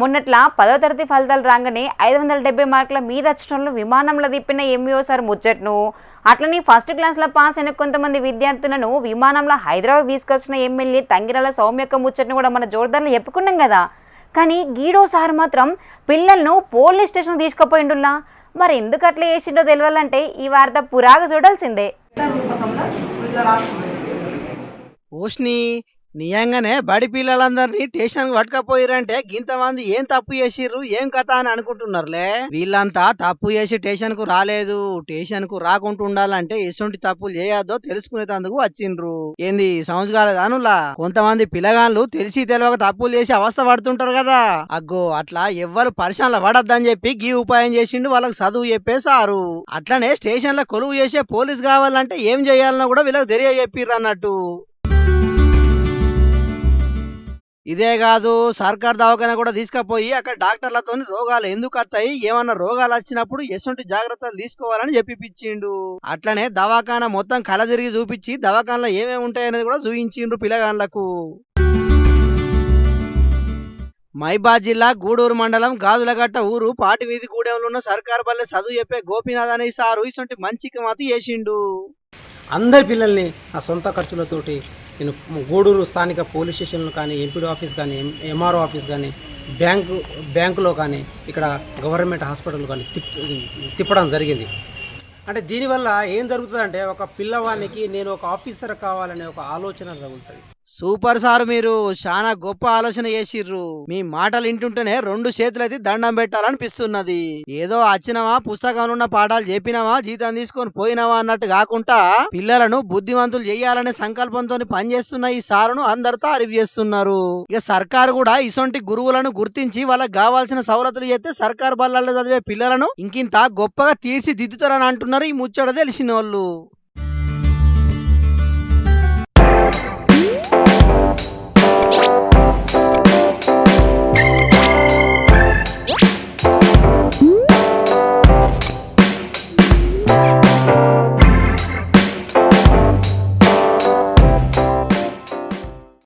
మొన్నట్లా పదో తరగతి ఫలితాలు రాగానే ఐదు వందల డెబ్బై మార్కుల మీద వచ్చడంలో విమానంలో తిప్పిన ఎంఈఓ సార్ ముచ్చట్ను. అట్లనే ఫస్ట్ క్లాస్లో పాస్ అయిన కొంతమంది విద్యార్థులను విమానంలో హైదరాబాద్ తీసుకొచ్చిన ఎమ్మెల్యే తంగిరాల సౌమ్యక్క ముచ్చట్ను కూడా మన జోర్దార్లో చెప్పుకున్నాం కదా. కానీ గీడో సార్ మాత్రం పిల్లలను పోలీస్ స్టేషన్ తీసుకుపోయిండులా మరి ఎందుకు అట్లా చేసిండో తెలియాలంటే ఈ వార్త పురాగా చూడాల్సిందే. ఓష్ని నియంగానే బడి పిల్లలందరినీ స్టేషన్ పట్టుకపోయిరంటే గింతమంది ఏం తప్పు చేసిర్రు ఏం కథ అని అనుకుంటున్నారులే? వీళ్ళంతా తప్పు చేసి స్టేషన్కు రాలేదు స్టేషన్కు రాకుండా ఉండాలంటే ఎటువంటి తప్పులు చేయొద్దో తెలుసుకునేందుకు వచ్చిండ్రు. ఏంది సమజ్ కాలేదానులా కొంతమంది పిల్లగాళ్ళు తెలిసి తెలియక తప్పులు చేసి అవస్థ పడుతుంటారు కదా. అగ్గో అట్లా ఎవ్వరు పరిశ్రమలో పడద్దని చెప్పి గీ ఉపాయం చేసిండు వాళ్ళకి చదువు చెప్పేశారు అట్లనే స్టేషన్లో కొలువు చేసే పోలీస్ కావాలంటే ఏం చేయాలన్నా కూడా వీళ్ళకి తెలియజెప్పిర్రు అన్నట్టు. ఇదే కాదు సర్కార్ దవాఖాన కూడా తీసుకుపోయి అక్కడ డాక్టర్లతో రోగాలు ఎందుకు వస్తాయి? ఏమన్నా రోగాలు వచ్చినప్పుడు ఎటువంటి జాగ్రత్తలు తీసుకోవాలని చెప్పిపించిండు. అట్లనే దవాఖాన మొత్తం కళ తిరిగి చూపించి దవాఖానలో ఏమేమి ఉంటాయనేది కూడా చూపించిండ్రు పిల్లగాళ్ళకు. మైబాద్ జిల్లా గూడూరు మండలం గాజులగట్ట ఊరు పాటి వీధి గూడెంలో ఉన్న సర్కార్ బల్లె చదువు చెప్పే గోపీనాథ్ అనే సారు ఇటువంటి మంచికి మాతి చేసిండు. అందరి పిల్లల్ని నా సొంత ఖర్చులతోటి నేను గూడూరు స్థానిక పోలీస్ స్టేషన్లో కానీ ఎంపీడీ ఆఫీస్ కానీ ఎంఆర్ఓ ఆఫీస్ కానీ బ్యాంకు బ్యాంకులో కానీ ఇక్కడ గవర్నమెంట్ హాస్పిటల్ కానీ తిప్ తిప్పడం జరిగింది. అంటే దీనివల్ల ఏం జరుగుతుందంటే ఒక పిల్లవానికి నేను ఒక ఆఫీసర్ కావాలనే ఒక ఆలోచన జరుగుతుంది సూపర్ సార్ మీరు. చాలా గొప్ప ఆలోచన చేసిర్రు. మీ మాటలు వింటుంటేనే రెండు చేతులైతే దండం పెట్టాలనిపిస్తున్నది. ఏదో వచ్చినవా పుస్తకంలో ఉన్న పాఠాలు చెప్పినావా జీతం తీసుకొని పోయినావా అన్నట్టు కాకుండా పిల్లలను బుద్ధిమంతులు చేయాలనే సంకల్పంతో పనిచేస్తున్న ఈ సారును అందరితో అరివి చేస్తున్నారు. ఇక సర్కారు కూడా ఇసొంటి గురువులను గుర్తించి వాళ్ళకి కావాల్సిన సవలతులు చేస్తే సర్కారు బల్లల్లో చదివే పిల్లలను ఇంకింత గొప్పగా తీర్చిదిద్దుతారని అంటున్నారు ఈ ముచ్చట తెలిసిన వాళ్ళు